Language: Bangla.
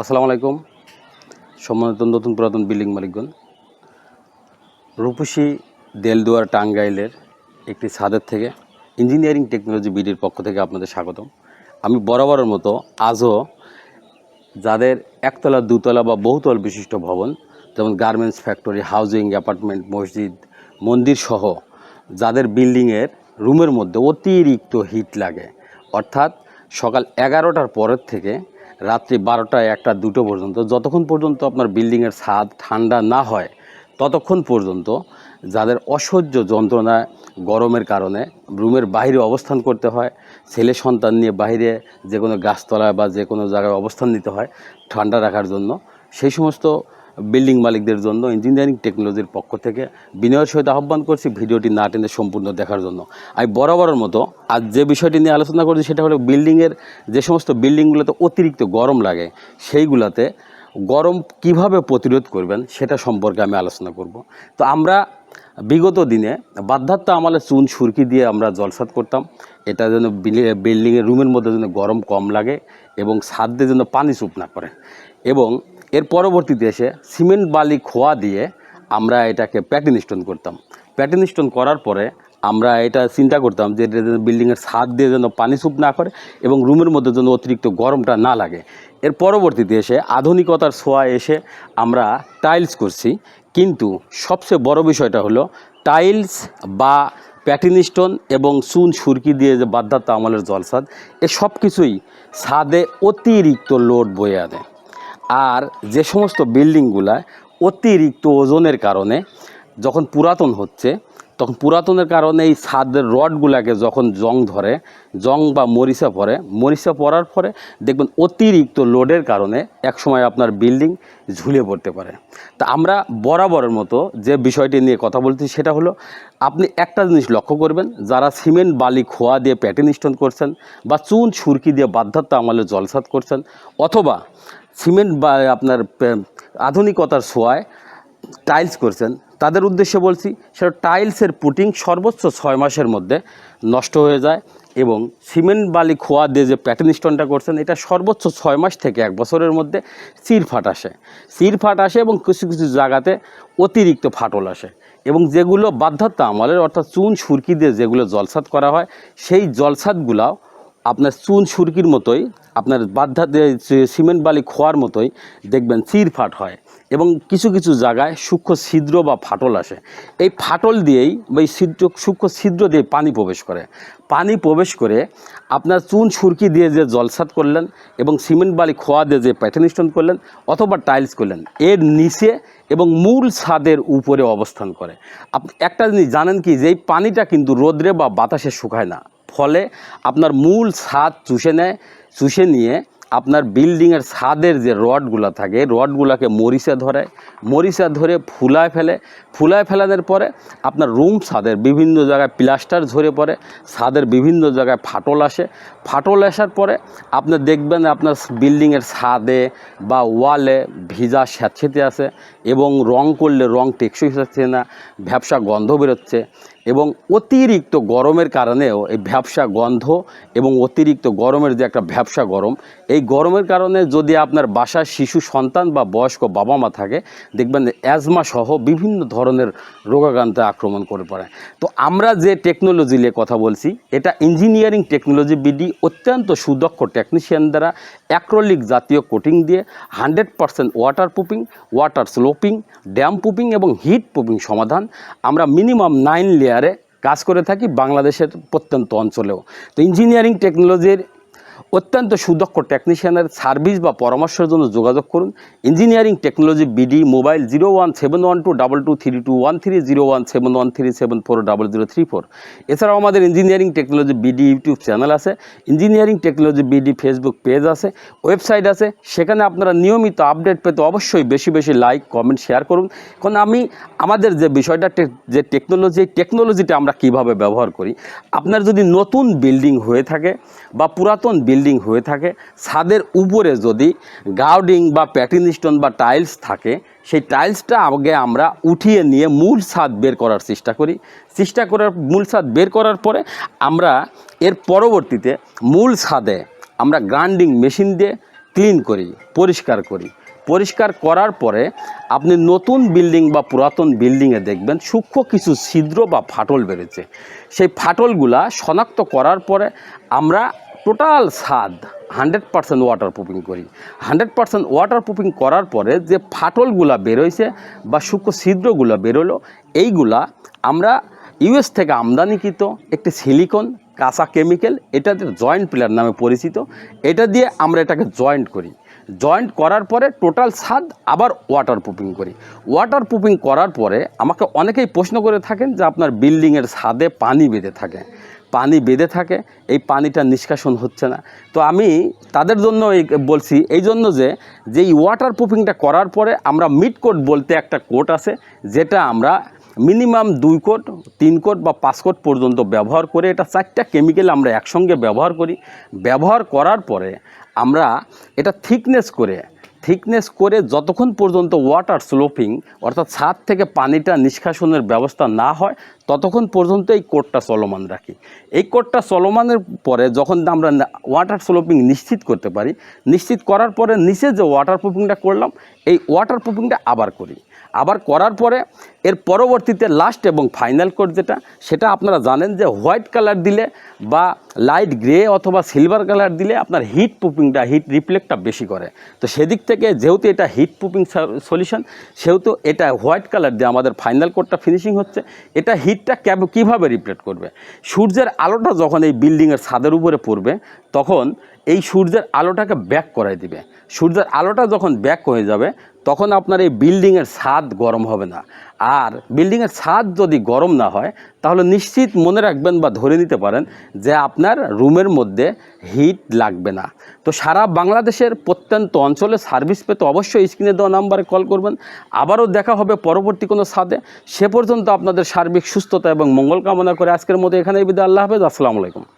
আসসালামু আলাইকুম। সম্মানিত নতুন পুরাতন বিল্ডিং মালিকগণ। রূপসী দেলদুয়ার টাঙ্গাইলের একটি ছাদের থেকে ইঞ্জিনিয়ারিং টেকনোলজি বিডির পক্ষ থেকে আপনাদের স্বাগতম। আমি বরাবরের মতো আজও যাদের একতলা, দুতলা বা বহুতল বিশিষ্ট ভবন, যেমন গার্মেন্টস ফ্যাক্টরি, হাউজিং, অ্যাপার্টমেন্ট, মসজিদ, মন্দির সহ যাদের বিল্ডিংয়ের রুমের মধ্যে অতিরিক্ত হিট লাগে, অর্থাৎ সকাল এগারোটার পরের থেকে রাত্রি বারোটায় একটা, দুটো পর্যন্ত। যতক্ষণ পর্যন্ত আপনার বিল্ডিংয়ের ছাদ ঠান্ডা না হয়, ততক্ষণ পর্যন্ত যাদের অসহ্য যন্ত্রণা গরমের কারণে রুমের বাইরে অবস্থান করতে হয়, ছেলে সন্তান নিয়ে বাইরে যে কোনো গাছতলায় বা যে কোনো জায়গায় অবস্থান নিতে হয় ঠান্ডা রাখার জন্য, সেই সমস্ত বিল্ডিং মালিকদের জন্য ইঞ্জিনিয়ারিং টেকনোলজির পক্ষ থেকে বিনয়ের সহিত আহ্বান করছি ভিডিওটি না টেনে সম্পূর্ণ দেখার জন্য। আমি বরাবরের মতো আজ যে বিষয়টি নিয়ে আলোচনা করছি সেটা হলো বিল্ডিংয়ের যে সমস্ত বিল্ডিংগুলোতে অতিরিক্ত গরম লাগে, সেইগুলোতে গরম কীভাবে প্রতিরোধ করবেন সেটা সম্পর্কে আমি আলোচনা করব। তো আমরা বিগত দিনে বাধ্যাত্ম আমলে চুন সুরকি দিয়ে আমরা জলসাত করতাম, এটা যেন বিলি- বিল্ডিংয়ের রুমের মধ্যে যেন গরম কম লাগে এবং ছাদে যেন পানি চুপ না করে এবং এর পরবর্তীতে এসে সিমেন্ট বালি খোয়া দিয়ে আমরা এটাকে প্যাটিন স্টোন করতাম। প্যাটিন স্টোন করার পরে আমরা এটা চিন্তা করতাম যে বিল্ডিংয়ের ছাদ দিয়ে যেন পানি চুপ না করে এবং রুমের মধ্যে যেন অতিরিক্ত গরমটা না লাগে। এর পরবর্তীতে এসে আধুনিকতার ছোঁয়া এসে আমরা টাইলস করছি। কিন্তু সবচেয়ে বড় বিষয়টা হলো টাইলস বা প্যাটিন স্টোন এবং চুন, সুরকি দিয়ে যে বাধ্যাত্ম আমলের জলসাদ, এ সব কিছুই ছাদে অতিরিক্ত লোড বয়ে আনে। আর যে সমস্ত বিল্ডিংগুলা অতিরিক্ত ওজনের কারণে যখন পুরাতন হচ্ছে, তখন পুরাতনের কারণে এই ছাদের রডগুলাকে যখন জং ধরে, জং বা মরিচা পড়ে মরিচা পড়ার পরে দেখবেন অতিরিক্ত লোডের কারণে একসময় আপনার বিল্ডিং ঝুলে পড়তে পারে। তা আমরা বরাবরের মতো যে বিষয়টি নিয়ে কথা বলছি সেটা হলো, আপনি একটা জিনিস লক্ষ্য করবেন, যারা সিমেন্ট, বালি, খোয়া দিয়ে প্যাটেন স্টোন করছেন বা চুন, সুরকি দিয়ে বাধ্যাত্ম আমলে জলসাত করছেন, অথবা সিমেন্ট বা আপনার আধুনিকতার ছোঁয়ায় টাইলস করছেন। তাদের উদ্দেশ্যে বলছি, সেটা টাইলসের পুটিং সর্বোচ্চ ছয় মাসের মধ্যে নষ্ট হয়ে যায় এবং সিমেন্ট বালি খোয়া দিয়ে যে প্যাটার্ন স্টোনটা করছেন, এটা সর্বোচ্চ ছয় মাস থেকে এক বছরের মধ্যে চিরফাট আসে। চিরফাট আসে এবং কিছু কিছু জায়গাতে অতিরিক্ত ফাটল আসে এবং যেগুলো বাধ্যতা আমলের অর্থাৎ চুন, সুরকি দিয়ে যেগুলো জলসাত করা হয়, সেই জলসাতগুলাও আপনার চুন সুরকির মতোই, আপনার বাধ্যা সিমেন্ট বালি খোয়ার মতোই দেখবেন চিরফাট হয় এবং কিছু কিছু জায়গায় সূক্ষ্ম ছিদ্র বা ফাটল আসে। এই ফাটল দিয়েই বা এই ছিদ্র, সূক্ষ্ম ছিদ্র দিয়ে পানি প্রবেশ করে। পানি প্রবেশ করে আপনার চুন সুরকি দিয়ে যে জলসাত করলেন এবং সিমেন্ট বালি খোয়া দিয়ে যে প্যাটার্ন স্টোন করলেন অথবা টাইলস করলেন, এর নিচে এবং মূল ছাদের উপরে অবস্থান করে। একটা জিনিস জানেন কি যে এই পানিটা কিন্তু রোদ্রে বা বাতাসে শুকায় না। ফলে আপনার মূল ছাদ চুষে নেয়, চুষে নিয়ে আপনার বিল্ডিংয়ের ছাদের যে রডগুলো থাকে, রডগুলোকে মরিচা ধরে মরিচা ধরে ফুলায় ফেলে। ফুলায় ফেলানোর পরে আপনার রুম ছাদের বিভিন্ন জায়গায় প্লাস্টার ঝরে পড়ে, ছাদের বিভিন্ন জায়গায় ফাটল আসে। ফাটল আসার পরে আপনি দেখবেন আপনার বিল্ডিংয়ের ছাদে বা ওয়ালে ভিজা স্যাঁতসেঁতে আছে। এবং রং করলে রং টেকসই হচ্ছে না, ভ্যাবসা গন্ধ বেরোচ্ছে এবং অতিরিক্ত গরমের কারণেও এই ভ্যাবসা গন্ধ এবং অতিরিক্ত গরমের যে একটা ভ্যাবসা গরম, এই গরমের কারণে যদি আপনার বাসায় শিশু সন্তান বা বয়স্ক বাবা মা থাকে, দেখবেন অ্যাজমা সহ বিভিন্ন ধরনের রোগাক্রান্তে আক্রমণ করে পড়ে। তো আমরা যে টেকনোলজি নিয়ে কথা বলছি, এটা ইঞ্জিনিয়ারিং টেকনোলজি বিডি অত্যন্ত সুদক্ষ টেকনিশিয়ান দ্বারা অ্যাক্রোলিক জাতীয় কোটিং দিয়ে hundred percent water proofing water sloping damp পুপিং এবং হিট পুপিং সমাধান আমরা মিনিমাম নাইন লেয়ারে কাজ করে থাকি বাংলাদেশের প্রত্যন্ত অঞ্চলেও। তো ইঞ্জিনিয়ারিং টেকনোলজির অত্যন্ত সুদক্ষ টেকনিশিয়ানের সার্ভিস বা পরামর্শের জন্য যোগাযোগ করুন। Engineering technology BD mobile zero one seven one two double two three two one three zero one seven one three seven four double zero three four এছাড়াও আমাদের engineering technology BD YouTube channel আছে। Engineering technology BD Facebook page আছে ওয়েবসাইট আছে। সেখানে আপনারা নিয়মিত আপডেট পেতে অবশ্যই বেশি বেশি লাইক কমেন্ট শেয়ার করুন। কারণ আমি, আমাদের যে বিষয়টা যে টেকনোলজি এই টেকনোলজিটা আমরা কীভাবে ব্যবহার করি, আপনার যদি নতুন বিল্ডিং হয়ে থাকে বা পুরাতন বিল্ডিং হয়ে থাকে। ছাদের উপরে যদি গাউডিং বা প্যাটিন স্টোন বা টাইলস থাকে, সেই টাইলসটা আগে আমরা উঠিয়ে নিয়ে মূল ছাদ বের করার চেষ্টা করি। চেষ্টা করার, মূল ছাদ বের করার পরে আমরা এর পরবর্তীতে মূল ছাদে আমরা গ্রাইন্ডিং মেশিন দিয়ে ক্লিন করি, পরিষ্কার করি। পরিষ্কার করার পরে আপনি নতুন বিল্ডিং বা পুরাতন বিল্ডিংয়ে দেখবেন সূক্ষ্ম কিছু ছিদ্র বা ফাটল বেড়েছে। সেই ফাটলগুলা শনাক্ত করার পরে আমরা টোটাল স্বাদ হান্ড্রেড পার্সেন্ট ওয়াটার প্রুফিং করি। হান্ড্রেড পার্সেন্ট ওয়াটার প্রুফিং করার পরে যে ফাটলগুলা বেরোইছে বা সূক্ষ্ম ছিদ্রগুলো বেরোলো, এইগুলা আমরা ইউএস থেকে আমদানিকৃত একটি সিলিকন কাঁচা কেমিক্যাল এটাতে জয়েন্ট পিলার নামে পরিচিত, এটা দিয়ে আমরা এটাকে জয়েন্ট করি। জয়েন্ট করার পরে টোটাল ছাদ আবার ওয়াটার প্রুফিং করি। ওয়াটার প্রুফিং করার পরে আমাকে অনেকেই প্রশ্ন করে থাকেন যে আপনার বিল্ডিংয়ের ছাদে পানি বেঁধে থাকে। পানি বেঁধে থাকে, এই পানিটা নিষ্কাশন হচ্ছে না। তো আমি তাদের জন্য এই বলছি, এই জন্য যে যে ওয়াটার প্রুফিংটা করার পরে আমরা মিড কোট বলতে একটা কোট আছে, যেটা আমরা মিনিমাম দুই কোট তিন কোট বা পাঁচ কোট পর্যন্ত ব্যবহার করে, এটা চারটা কেমিক্যাল আমরা একসঙ্গে ব্যবহার করি। ব্যবহার করার পরে আমরা এটা থিকনেস করে থিকনেস করে যতক্ষণ পর্যন্ত ওয়াটার স্লোপিং অর্থাৎ ছাদ থেকে পানিটা নিষ্কাশনের ব্যবস্থা না হয়, ততক্ষণ পর্যন্ত এই কোটটা চলমান রাখি। এই কোটটা চলমানের পরে যখন আমরা ওয়াটার স্লোপিং নিশ্চিত করতে পারি, নিশ্চিত করার পরে নিচে যে ওয়াটার প্রুফিংটা করলাম, এই ওয়াটার প্রুফিংটা আবার করি। আবার করার পরে এর পরবর্তীতে লাস্ট এবং ফাইনাল কোড যেটা, সেটা আপনারা জানেন যে হোয়াইট কালার দিলে বা লাইট গ্রে অথবা সিলভার কালার দিলে আপনার হিট প্রুফিংটা হিট রিফ্লেক্টটা বেশি করে। তো সেদিক থেকে যেহেতু এটা হিট প্রুফিং সলিউশন সেহেতু এটা হোয়াইট কালার দিয়ে আমাদের ফাইনাল কোডটা ফিনিশিং হচ্ছে, এটা হিটটা ক্যাব কীভাবে রিফ্লেক্ট করবে? সূর্যের আলোটা যখন এই বিল্ডিংয়ের ছাদের উপরে পড়বে, তখন এই সূর্যের আলোটাকে ব্যাক করাই দিবে। সূর্যের আলোটা যখন ব্যাক হয়ে যাবে, তখন আপনার এই বিল্ডিংয়ের ছাদ গরম হবে না। আর বিল্ডিংয়ের ছাদ যদি গরম না হয়, তাহলে নিশ্চিত মনে রাখবেন বা ধরে নিতে পারেন যে আপনার রুমের মধ্যে হিট লাগবে না। তো সারা বাংলাদেশের প্রত্যন্ত অঞ্চলে সার্ভিস পেতে অবশ্যই স্ক্রিনে দেওয়া নাম্বারে কল করবেন। আবারও দেখা হবে পরবর্তী কোনো ছাদে। সে পর্যন্ত আপনাদের সার্বিক সুস্থতা এবং মঙ্গল কামনা করে আজকের মতো এখানে বিদায়। আল্লাহ হাফেজ। আসসালামু আলাইকুম।